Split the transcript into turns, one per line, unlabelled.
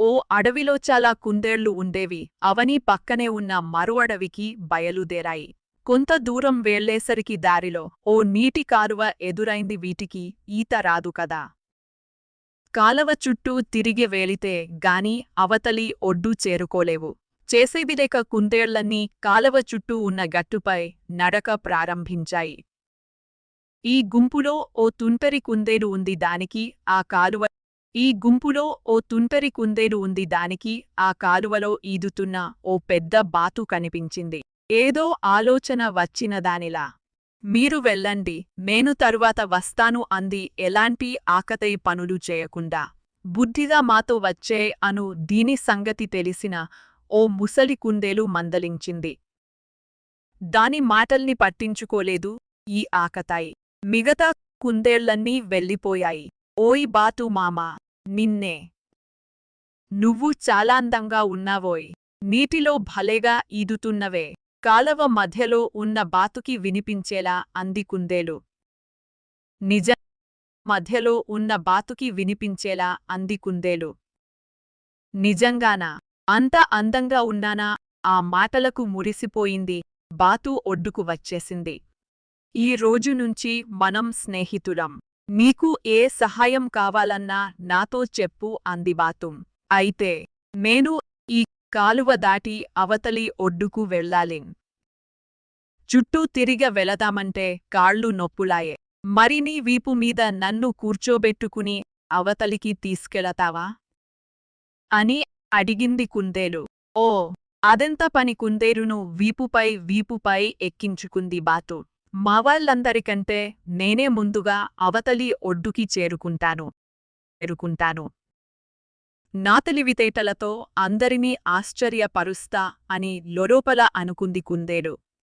ఓ అడవిలో చాలా కుందేళ్ళు ఉండేవి. అవని పక్కనే ఉన్న మరో అడవికి బయలుదేరాయి. కొంత దూరం వెళ్ళేసరికి దారిలో ఓ నీటి కారువ ఎదురైంది వీటికి. ఈత రాదు కదా. కాలవ చుట్టూ తిరిగి వేలితే గాని అవతలి ఒడ్డు చేరుకోలేవు. చేసేవిలేక కుందేళ్ళన్నీ కాలవ చుట్టూ ఉన్న గట్టుపై నడక ప్రారంభించాయి. ఈ గుంపులో ఓ తుంటరి కుందేలు ఉంది దానికి. ఆ కాలువ ఈ గుంపులో ఓ తుంటరి కుందేలు ఉంది. దానికి ఆ కాలువలో ఈదుతున్న ఓ పెద్ద బాతు కనిపించింది. ఏదో ఆలోచన వచ్చిన దానిలా. మీరు వెళ్ళండి. నేను తరువాత వస్తాను అంది. ఎలాంటి ఆకతై పనులు చేయకుండా. బుద్ధిగా మాతో వచ్చే అను దీని సంగతి తెలిసిన ఓ ముసలి కుందేలు మందలించింది. దాని మాటల్ని పట్టించుకోలేదు ఈ ఆకతాయి. మిగతా కుందేళ్ళన్నీ వెళ్ళిపోయాయి. ఓయ్ బాతు మామా నిన్నే. నువ్వు చాలా అందంగా ఉన్నావోయ్. నీటిలో భలేగా ఈదుతున్నవే. కాలవ మధ్యలో ఉన్న బాతుకి వినిపించేలా అంది కుందేలు. నిజ మధ్యలో ఉన్న బాతుకి వినిపించేలా అంది కుందేలు. నిజంగానా? అంత అందంగా ఉన్నానా? ఆ మాటలకు మురిసిపోయింది. బాతు ఒడ్డుకు వచ్చేసింది. ఈ రోజు నుంచి మనం స్నేహితులం. నీకు ఏ సహాయం కావాలన్నా నాతో చెప్పు అంది బాతుం అయితే నేను ఈ కాలువ దాటి అవతలి ఒడ్డుకు వెళ్ళాలి చుట్టూ తిరిగ వెళదామంటే కాళ్ళు నొప్పులాయే. మరి నీ వీపు మీద నన్ను కూర్చోబెట్టుకుని అవతలికి తీసుకెళతావా? అని అడిగింది కుందేలు. ఓ అదెంత పని కుందేరును వీపుపై వీపుపై ఎక్కించుకుంది బాతు మావాళ్ళందరికంటే నేనే ముందుగా అవతలి ఒడ్డుకి చేరుకుంటాను చేరుకుంటాను. నా తెలివితేటలతో అందరినీ ఆశ్చర్యపరుస్తా అని లొలోపల అనుకుంది కుందేలు.